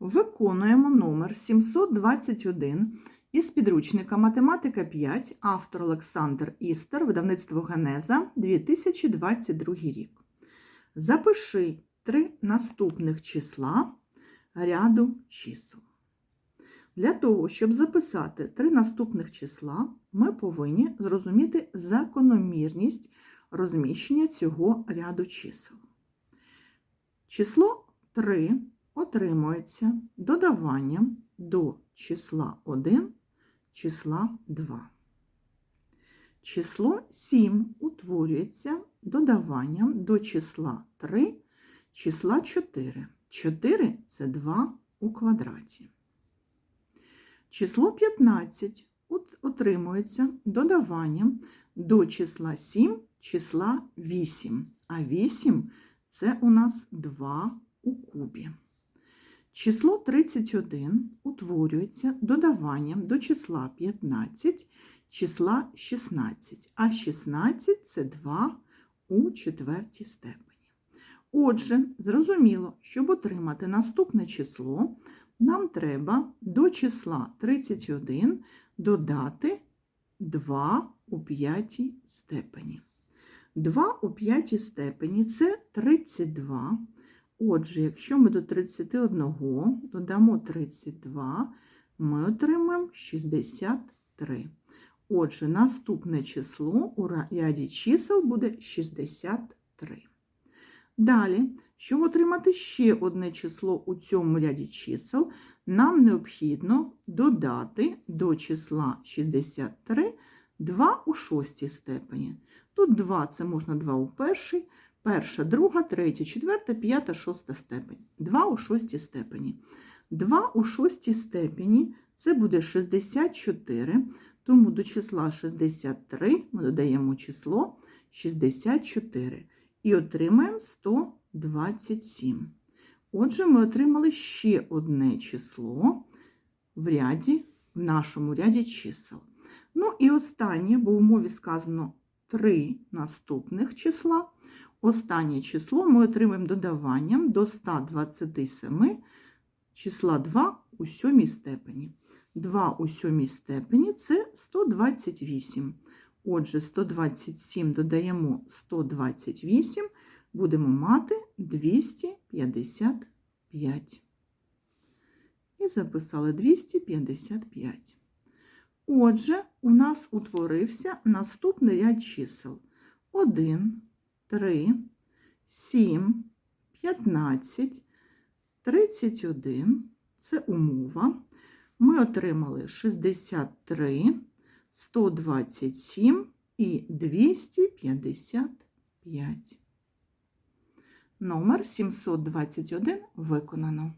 Виконуємо номер 721 із підручника Математика 5, автор Олександр Істер, видавництво Генеза, 2022 рік. Запиши три наступних числа ряду чисел. Для того, щоб записати три наступних числа, ми повинні зрозуміти закономірність розміщення цього ряду чисел. Число 3 отримується додаванням до числа 1 числа 2. Число 7 утворюється додаванням до числа 3 числа 4. 4 це 2 у квадраті. Число 15 отримується додаванням до числа 7 числа 8. А 8 це у нас 2 у кубі. Число 31 утворюється додаванням до числа 15 числа 16, а 16 це 2 у четвертій степені. Отже, зрозуміло, щоб отримати наступне число, нам треба до числа 31 додати 2 у п'ятій степені. 2 у п'ятій степені це 32. Отже, якщо ми до 31 додамо 32, ми отримаємо 63. Отже, наступне число у ряді чисел буде 63. Далі, щоб отримати ще одне число у цьому ряді чисел, нам необхідно додати до числа 63 2 у шостій степені. Тут 2 це можна 2 у першій, перша, друга, третя, четверта, п'ята, шоста степень. 2 у шостій степені. 2 у шостій степені це буде 64, тому до числа 63 ми додаємо число 64 і отримаємо 127. Отже, ми отримали ще одне число в ряді, в нашому ряді чисел. Ну і останнє, бо в умові сказано 3 наступних числа. Останнє число ми отримаємо додаванням до 127 числа 2 у сьомій степені. 2 у сьомій степені це 128. Отже, 127 додаємо 128, будемо мати 255. І записали 255. Отже, у нас утворився наступний ряд чисел. 1, 3, 7, 15, 31. Це умова. Ми отримали 63, 127 і 255. Номер 721 виконано.